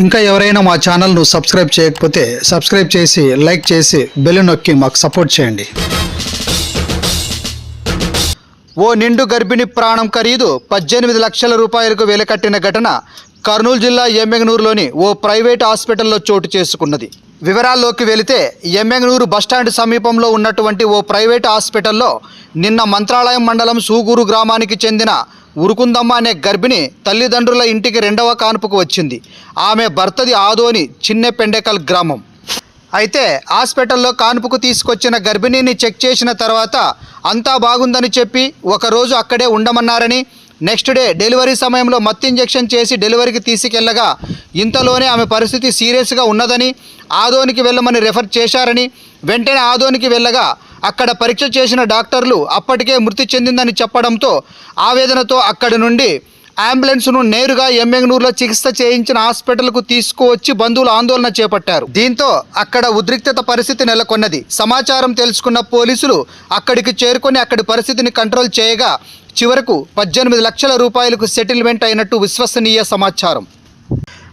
ఇంకా ఎవరైనా మా ఛానల్ను సబ్స్క్రైబ్ చేయకపోతే సబ్స్క్రైబ్ చేసి లైక్ చేసి బెల్ నొక్కి మాకు సపోర్ట్ చేయండి. ఓ నిండు గర్భిణి ప్రాణం ఖరీదు పద్దెనిమిది లక్షల రూపాయలకు వెలకట్టిన ఘటన కర్నూలు జిల్లా ఎమ్మెగనూరులోని ఓ ప్రైవేట్ హాస్పిటల్లో చోటు చేసుకున్నది. వివరాల్లోకి వెళితే ఎమ్మెగనూరు బస్టాండ్ సమీపంలో ఉన్నటువంటి ఓ ప్రైవేట్ హాస్పిటల్లో నిన్న మంత్రాలయం మండలం సూగూరు గ్రామానికి చెందిన ఉరుకుందమ్మ అనే గర్భిణి తల్లిదండ్రుల ఇంటికి రెండవ కాన్పుకు వచ్చింది. ఆమె భర్తది ఆదోని చిన్నె పెండెకల్ గ్రామం. అయితే హాస్పిటల్లో కాన్పుకు తీసుకొచ్చిన గర్భిణిని చెక్ చేసిన తర్వాత అంతా బాగుందని చెప్పి ఒకరోజు అక్కడే ఉండమన్నారని నెక్స్ట్ డే డెలివరీ సమయంలో మత్తు ఇంజెక్షన్ చేసి డెలివరీకి తీసుకెళ్ళగా ఇంతలోనే ఆమె పరిస్థితి సీరియస్గా ఉన్నదని ఆదోనికి వెళ్ళమని రెఫర్ చేశారని వెంటనే ఆదోనికి వెళ్ళగా అక్కడ పరీక్ష చేసిన డాక్టర్లు అప్పటికే మృతి చెందిందని చెప్పడంతో ఆవేదనతో అక్కడి నుండి అంబులెన్స్ను నేరుగా ఎమ్మెగనూరులో చికిత్స చేయించిన హాస్పిటల్కు తీసుకువచ్చి బంధువులు ఆందోళన చేపట్టారు. దీంతో అక్కడ ఉద్రిక్తత పరిస్థితి నెలకొన్నది. సమాచారం తెలుసుకున్న పోలీసులు అక్కడికి చేరుకొని అక్కడి పరిస్థితిని కంట్రోల్ చేయగా చివరకు పద్దెనిమిది లక్షల రూపాయలకు సెటిల్మెంట్ అయినట్టు విశ్వసనీయ సమాచారం.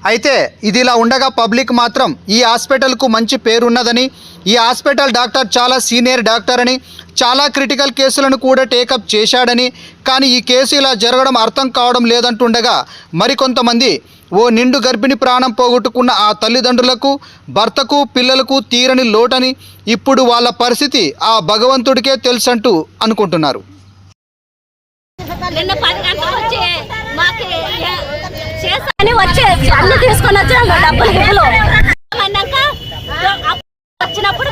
అయితే ఇదిలా ఉండగా పబ్లిక్ మాత్రం ఈ హాస్పిటల్కు మంచి పేరున్నదని ఈ హాస్పిటల్ డాక్టర్ చాలా సీనియర్ డాక్టర్ అని చాలా క్రిటికల్ కేసులను కూడా టేకప్ చేశాడని కానీ ఈ కేసు ఇలా జరగడం అర్థం కావడం లేదంటుండగా మరికొంతమంది ఓ నిండు గర్భిణి ప్రాణం పోగొట్టుకున్న ఆ తల్లిదండ్రులకు భర్తకు పిల్లలకు తీరని లోటని ఇప్పుడు వాళ్ళ పరిస్థితి ఆ భగవంతుడికే తెలుసంటూ అనుకుంటున్నారు నిన్న పది గంటలకు వచ్చి మాకు చేస్తాని వచ్చి అన్ని తీసుకొని వచ్చాం డబ్బులు గిబ్బులు అన్నాక వచ్చినప్పుడు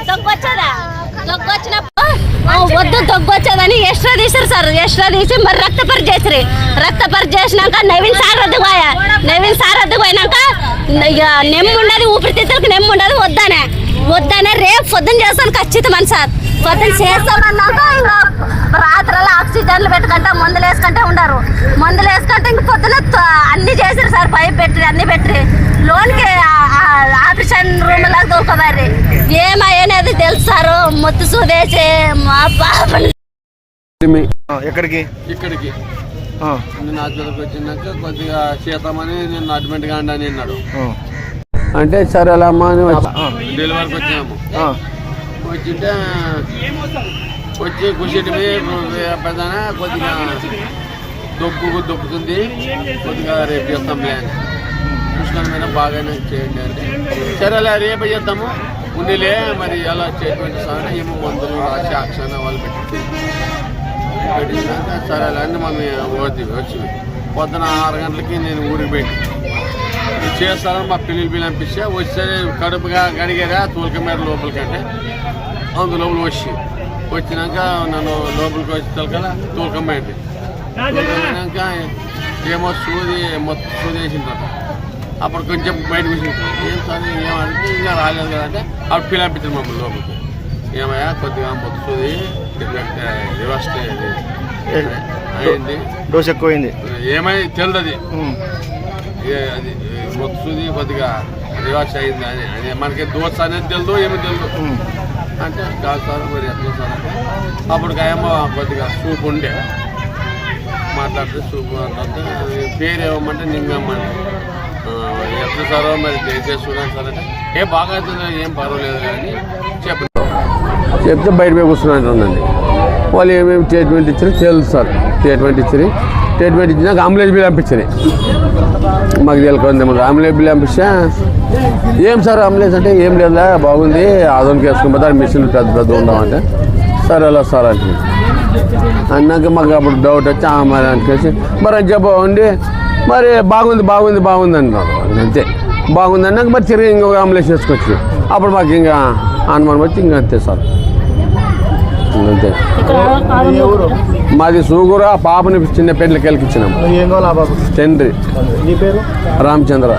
వద్దు ఎక్స్ట్రా తీసారు సార్. ఎక్స్ట్రా తీసి మరి రక్త పరీక్ష చేసిరి రక్త పరీక్ష చేసినాక నవీన్ సార్ రద్దు పోయా. నవీన్ సార్ ఇక నెమ్ము ఉండదు ఊపిరితిత్తులకు నెమ్ము ఉండదు వద్దనే. వద్దనే రేపు పొద్దున చేస్తాను ఖచ్చితమని సార్. పొద్దున చేస్తామన్నాక ఇంకా రాత్రులు ఆక్సిజన్లు పెట్టుకుంటా మందులు వేసుకుంటే ఉండరు మందులు వేసుకుంటే ఇంక పొద్దున త- అన్ని చేసారు సార్ పైప్ పెట్టి అన్ని పెట్టి లోన్కి ఆ- ఆ ఆపరేషన్ రూమ్ దూకబారి ఏమయ్యనేది తెలుసు సార్ మొత్తు సూదేసి మా పాపని. ఆ, ఎక్కడికి? ఇక్కడికి. హాస్పిటల్కి వచ్చినాక కొద్దిగా చేతామని నేను అడ్మిట్ కాండి అని అన్నాడు. ఆ, అంటే సరే అలా అమ్మా అని డెలివరీకి వచ్చినాము. ఆ, వచ్చింటే వచ్చి కూర్చుంటే పెద్దన కొద్దిగా దొబ్బు దొబ్బుతుంది. కొద్దిగా రేపు చేస్తాంలే అని. కృష్ణ మీద బాగానే చేయండి అంటే. సరే అలా రేపు చేద్దాము. ఉండిలే మరి ఎలా చేయటువంటి సార్ ఏమో మందులు రాసి అక్షణ వాళ్ళు పెట్టి పెట్టినాక సరే అలా అని మమ్మీ వచ్చి వచ్చి పొద్దున ఆరు గంటలకి నేను ఊరికి పెట్టి చేస్తారని మా పిల్లలు పిలిపిస్తే వచ్చే కడుపుగా గడిగారా తూలక మీద లోపలికంటే అందు లోపల వచ్చి. వచ్చినాక నన్ను లోపలికి వచ్చి తలకల తూలకమైంది తూలకమైనాక ఏమో సూది మొత్తం సూది వేసిందట అప్పుడు కొంచెం బయట కూర్చుంటాం ఏం సార్ ఏమంటే ఇంకా రాలేదు కదా అంటే అప్పుడు పిలిపించారు మమ్మల్ని లోపలికి. ఏమయ్యా కొద్దిగా మొత్తం సూది రివర్స్ అయింది. డోస్ ఎక్కువైంది. ఏమై తెలియదు అది మొత్తుది కొద్దిగా రివర్స్ అయింది అని అది మనకి దోశ అనేది తెలియదు ఏమీ తెలియదు ఉమ్, అంటే కాదు సార్ మరి ఎట్లా సార్ అంటే అప్పుడు ఏమో కొద్దిగా సూప్ ఉండే. మాట్లాడితే సూప్ అంటే పేరు ఏమమ్మంటే నింగమ్మని ఎప్పుడు సారో మరి దయచేసి చూడండి సార్ అంటే ఏ బాగా అవుతుంది ఏం పర్వాలేదు కానీ చెప్పండి చెప్తే బయట పోయి కూర్చున్నట్టుందండి వాళ్ళు ఏమేమి ట్రీట్మెంట్ ఇచ్చినా తెలుసు సార్. ట్రీట్మెంట్ ఇచ్చినాయి. ట్రీట్మెంట్ ఇచ్చినాక అంబులెన్స్ బిల్ పంపించినాయి. మాకు తెలియదు మాకు అంబులెన్స్ బిల్ పంపిస్తే ఏం సార్ అంబులెన్స్ అంటే ఏం లేదా బాగుంది ఆధునిక వేసుకుని పోతే మిషన్ పెద్ద పెద్ద ఉండమంటే సరే అలా సార్ అంటే అన్నాక మాకు అప్పుడు డౌట్ వచ్చి "ఆ, మరి అనిపించి మరి అని చెప్పండి మరి బాగుంది బాగుంది బాగుంది అన్నారు అంతే. బాగుంది అన్నాక మరి తిరిగి ఇంకొక అంబులెన్స్ వేసుకొచ్చి అప్పుడు మాకు ఇంకా అనుమానం వచ్చి ఇంకా అంతే సార్. అంతే. మాది సూగుర ఆ పాపని చిన్న పెళ్ళకి ఆ బాబు తండ్రి. రామచంద్ర.